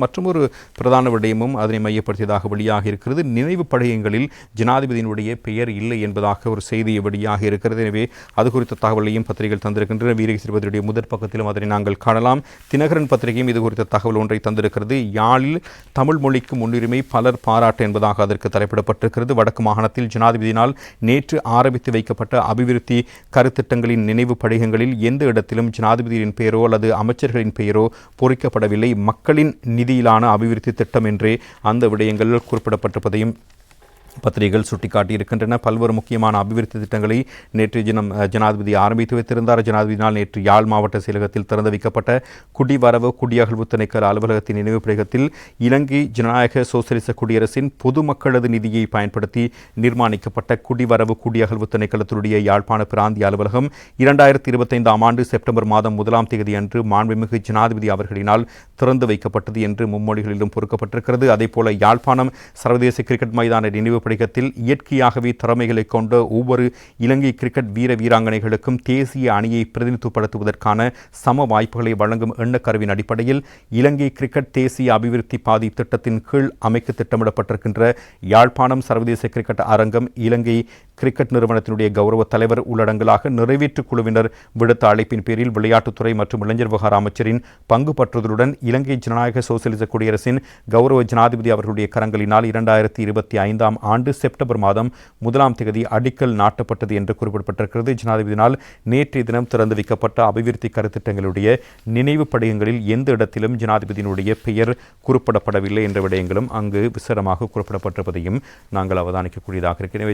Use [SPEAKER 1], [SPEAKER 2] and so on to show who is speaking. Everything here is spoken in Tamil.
[SPEAKER 1] மற்றொரு பிரதான விடயமும் அதனை மையப்படுத்தியதாக வெளியாக இருக்கிறது. நினைவு படையங்களில் ஜனாதிபதியினுடைய பெயர் இல்லை என்பதாக ஒரு செய்தி வெளியாக இருக்கிறது. எனவே அது குறித்த தகவலையும் பத்திரிகைகள் தந்திருக்கின்றன. வீரகசிறுபதியுடைய முதற் பக்கத்திலும் அதனை நாங்கள் காணலாம். தினகரன் பத்திரிகையும் இது குறித்த தகவல் ஒன்றை தந்திருக்கிறது. யாழில் தமிழ் மொழிக்கு முன்னுரிமை பலர் பாராட்டு என்பதாக அதற்கு தலைப்பிடப்பட்டிருக்கிறது. வடக்கு மாகாணத்தில் ஜனாதிபதியினால் நேற்று ஆரம்பித்து வைக்கப்பட்ட அபிவிருத்தி கருத்திட்டங்களின் நினைவு படிகங்களில் எந்த இடத்திலும் ஜனாதிபதியின் பெயரோ அல்லது அமைச்சர்களின் பெயரோ பொறிக்கப்படவில்லை. மக்களின் நிதியிலான அபிவிருத்தி திட்டம் என்றே அந்த விடயங்கள் குறிப்பிடப்பட்டிருப்பதையும் பத்திரிகைகள் சுட்டிக்காட்டியிருக்கின்றன. பல்வேறு முக்கியமான அபிவிருத்தி திட்டங்களை நேற்று தினம் ஜனாதிபதி ஆரம்பித்து வைத்திருந்தார். ஜனாதிபதியினால் நேற்று யாழ் மாவட்ட செயலகத்தில் திறந்து வைக்கப்பட்ட குடிவரவு குடியகழ்வு திணைக்கள அலுவலகத்தின் நினைவு பிரகத்தில் இலங்கை ஜனநாயக சோசியலிச குடியரசின் பொதுமக்களது நிதியை பயன்படுத்தி நிர்மாணிக்கப்பட்ட குடிவரவு குடியகழ்வு திணைக்களத்தினுடைய யாழ்ப்பாண பிராந்திய அலுவலகம் இரண்டாயிரத்தி இருபத்தைந்தாம் ஆண்டு செப்டம்பர் மாதம் முதலாம் தேதி அன்று மாண்புமிகு ஜனாதிபதி அவர்களினால் திறந்து வைக்கப்பட்டது என்று மும்மொழிகளிலும் பொறுக்கப்பட்டிருக்கிறது. அதேபோல யாழ்ப்பாணம் சர்வதேச கிரிக்கெட் மைதான நினைவு படிகத்தில் இயற்கையாகவே திறமைகளை கொண்ட ஒவ்வொரு இலங்கை கிரிக்கெட் வீர வீராங்கனைகளுக்கும் தேசிய அணியை பிரதிநிதித்துவப்படுத்துவதற்கான சம வாய்ப்புகளை வழங்கும் எண்ணக்கருவின் அடிப்படையில் இலங்கை கிரிக்கெட் தேசிய அபிவிருத்தி பாதி திட்டத்தின் கீழ் அமைக்க திட்டமிடப்பட்டிருக்கின்ற யாழ்ப்பாணம் சர்வதேச கிரிக்கெட் அரங்கம் இலங்கை கிரிக்கெட் நிறுவனத்தினுடைய கௌரவ தலைவர் உள்ளடங்கலாக நிறைவேற்று குழுவினர் விடுத்த அழைப்பின் பேரில் விளையாட்டுத்துறை மற்றும் இளைஞர் விவகார அமைச்சரின் பங்கு பற்றுதலுடன் இலங்கை ஜனநாயக சோசியலிச குடியரசின் கௌரவ ஜனாதிபதி அவர்களுடைய கரங்களினால் இரண்டாயிரத்தி இருபத்தி ஐந்தாம் ஆண்டு செப்டம்பர் மாதம் முதலாம் தேதி அடிக்கல் நாட்டப்பட்டது என்று குறிப்பிடப்பட்டிருக்கிறது. ஜனாதிபதியினால் நேற்றைய தினம் திறந்து வைக்கப்பட்ட அபிவிருத்தி கருத்திட்டங்களுடைய நினைவு படிகங்களில் எந்த இடத்திலும் ஜனாதிபதியினுடைய பெயர் குறிப்பிடப்படவில்லை என்ற விடயங்களும் அங்கு விசரமாக குறிப்பிடப்பட்டிருப்பதையும் நாங்கள் அவதானிக்கக்கூடியதாக இருக்கிறேன்